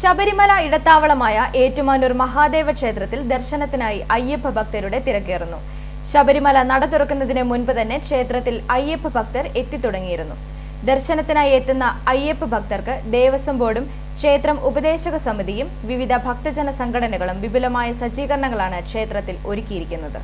ശബരിമല ഇടത്താവളമായ ഏറ്റുമാനൂർ മഹാദേവ ക്ഷേത്രത്തിൽ ദർശനത്തിനായി അയ്യപ്പ ഭക്തരുടെ തിരക്കേറുന്നു. ശബരിമല നട തുറക്കുന്നതിന് മുൻപ് തന്നെ ക്ഷേത്രത്തിൽ അയ്യപ്പ ഭക്തർ എത്തിത്തുടങ്ങിയിരുന്നു. ദർശനത്തിനായി എത്തുന്ന അയ്യപ്പ ഭക്തർക്ക് ദേവസ്വം ബോർഡും ക്ഷേത്രം ഉപദേശക സമിതിയും വിവിധ ഭക്തജന സംഘടനകളും വിപുലമായ സജ്ജീകരണങ്ങളാണ് ക്ഷേത്രത്തിൽ ഒരുക്കിയിരിക്കുന്നത്.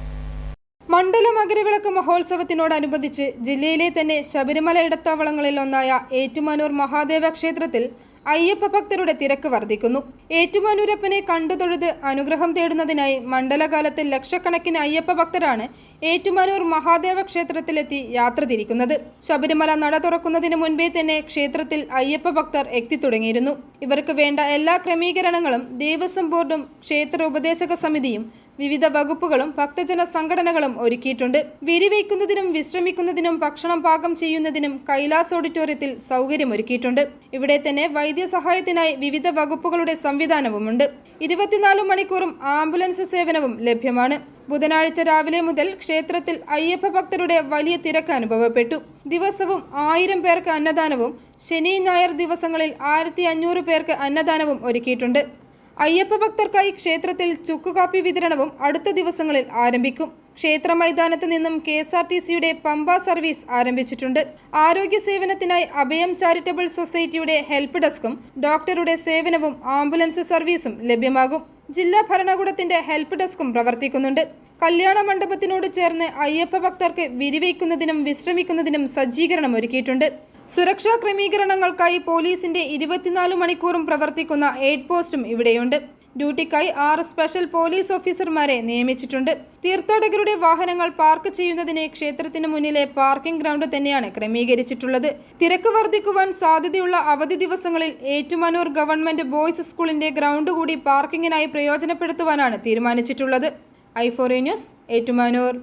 മണ്ഡല മകരവിളക്ക് മഹോത്സവത്തിനോടനുബന്ധിച്ച് ജില്ലയിലെ തന്നെ ശബരിമല ഇടത്താവളങ്ങളിൽ ഒന്നായ ഏറ്റുമാനൂർ മഹാദേവ ക്ഷേത്രത്തിൽ അയ്യപ്പ ഭക്തരുടെ തിരക്ക് വർദ്ധിക്കുന്നു. ഏറ്റുമാനൂരപ്പനെ കണ്ടു തൊഴുത് അനുഗ്രഹം തേടുന്നതിനായി മണ്ഡലകാലത്ത് ലക്ഷക്കണക്കിന് അയ്യപ്പ ഭക്തരാണ് ഏറ്റുമാനൂർ മഹാദേവ ക്ഷേത്രത്തിലെത്തി യാത്ര തിരിക്കുന്നത്. ശബരിമല നട തുറക്കുന്നതിന് മുൻപേ തന്നെ ക്ഷേത്രത്തിൽ അയ്യപ്പ ഭക്തർ എത്തിത്തുടങ്ങിയിരുന്നു ഇവർക്ക് വേണ്ട എല്ലാ ക്രമീകരണങ്ങളും ദേവസ്വം ബോർഡും ക്ഷേത്ര ഉപദേശക സമിതിയും വിവിധ വകുപ്പുകളും ഭക്തജന സംഘടനകളും ഒരുക്കിയിട്ടുണ്ട്. വിരിവയ്ക്കുന്നതിനും വിശ്രമിക്കുന്നതിനും ഭക്ഷണം പാകം ചെയ്യുന്നതിനും കൈലാസ് ഓഡിറ്റോറിയത്തിൽ സൗകര്യമൊരുക്കിയിട്ടുണ്ട് ഇവിടെ തന്നെ വൈദ്യസഹായത്തിനായി വിവിധ വകുപ്പുകളുടെ സംവിധാനവുമുണ്ട്. ഇരുപത്തിനാല് മണിക്കൂറും ആംബുലൻസ് സേവനവും ലഭ്യമാണ്. ബുധനാഴ്ച രാവിലെ മുതൽ ക്ഷേത്രത്തിൽ അയ്യപ്പ ഭക്തരുടെ വലിയ തിരക്ക് അനുഭവപ്പെട്ടു. ദിവസവും ആയിരം പേർക്ക് അന്നദാനവും ശനി ഞായർ ദിവസങ്ങളിൽ ആയിരത്തി അഞ്ഞൂറ് പേർക്ക് അന്നദാനവും ഒരുക്കിയിട്ടുണ്ട്. അയ്യപ്പ ഭക്തർക്കായി ക്ഷേത്രത്തിൽ ചുക്കുകാപ്പി വിതരണവും അടുത്ത ദിവസങ്ങളിൽ ആരംഭിക്കും. ക്ഷേത്ര മൈതാനത്ത് നിന്നും കെ എസ് ആർ ടി സിയുടെ പമ്പ സർവീസ് ആരംഭിച്ചിട്ടുണ്ട്. ആരോഗ്യ സേവനത്തിനായി അഭയം ചാരിറ്റബിൾ സൊസൈറ്റിയുടെ ഹെൽപ്പ് ഡെസ്കും ഡോക്ടറുടെ സേവനവും ആംബുലൻസ് സർവീസും ലഭ്യമാകും. ജില്ലാ ഭരണകൂടത്തിന്റെ ഹെൽപ്പ് ഡെസ്കും പ്രവർത്തിക്കുന്നുണ്ട്. കല്യാണ മണ്ഡപത്തിനോട് ചേർന്ന് അയ്യപ്പ ഭക്തർക്ക് വിരിവയ്ക്കുന്നതിനും വിശ്രമിക്കുന്നതിനും സജ്ജീകരണം ഒരുക്കിയിട്ടുണ്ട് സുരക്ഷാ ക്രമീകരണങ്ങൾക്കായി പോലീസിന്റെ ഇരുപത്തിനാല് മണിക്കൂറും പ്രവർത്തിക്കുന്ന എയ്ഡ് പോസ്റ്റും ഇവിടെയുണ്ട്. ഡ്യൂട്ടിക്കായി ആറ് സ്പെഷ്യൽ പോലീസ് ഓഫീസർമാരെ നിയമിച്ചിട്ടുണ്ട്. തീർത്ഥാടകരുടെ വാഹനങ്ങൾ പാർക്ക് ചെയ്യുന്നതിന് ക്ഷേത്രത്തിന് മുന്നിലെ പാർക്കിംഗ് ഗ്രൗണ്ട് തന്നെയാണ് ക്രമീകരിച്ചിട്ടുള്ളത്. തിരക്ക് വർദ്ധിക്കുവാൻ സാധ്യതയുള്ള അവധി ദിവസങ്ങളിൽ ഏറ്റുമാനൂർ ഗവൺമെന്റ് ബോയ്സ് സ്കൂളിന്റെ ഗ്രൗണ്ട് കൂടി പാർക്കിങ്ങിനായി പ്രയോജനപ്പെടുത്തുവാനാണ് തീരുമാനിച്ചിട്ടുള്ളത്. I four news Ettumanoor.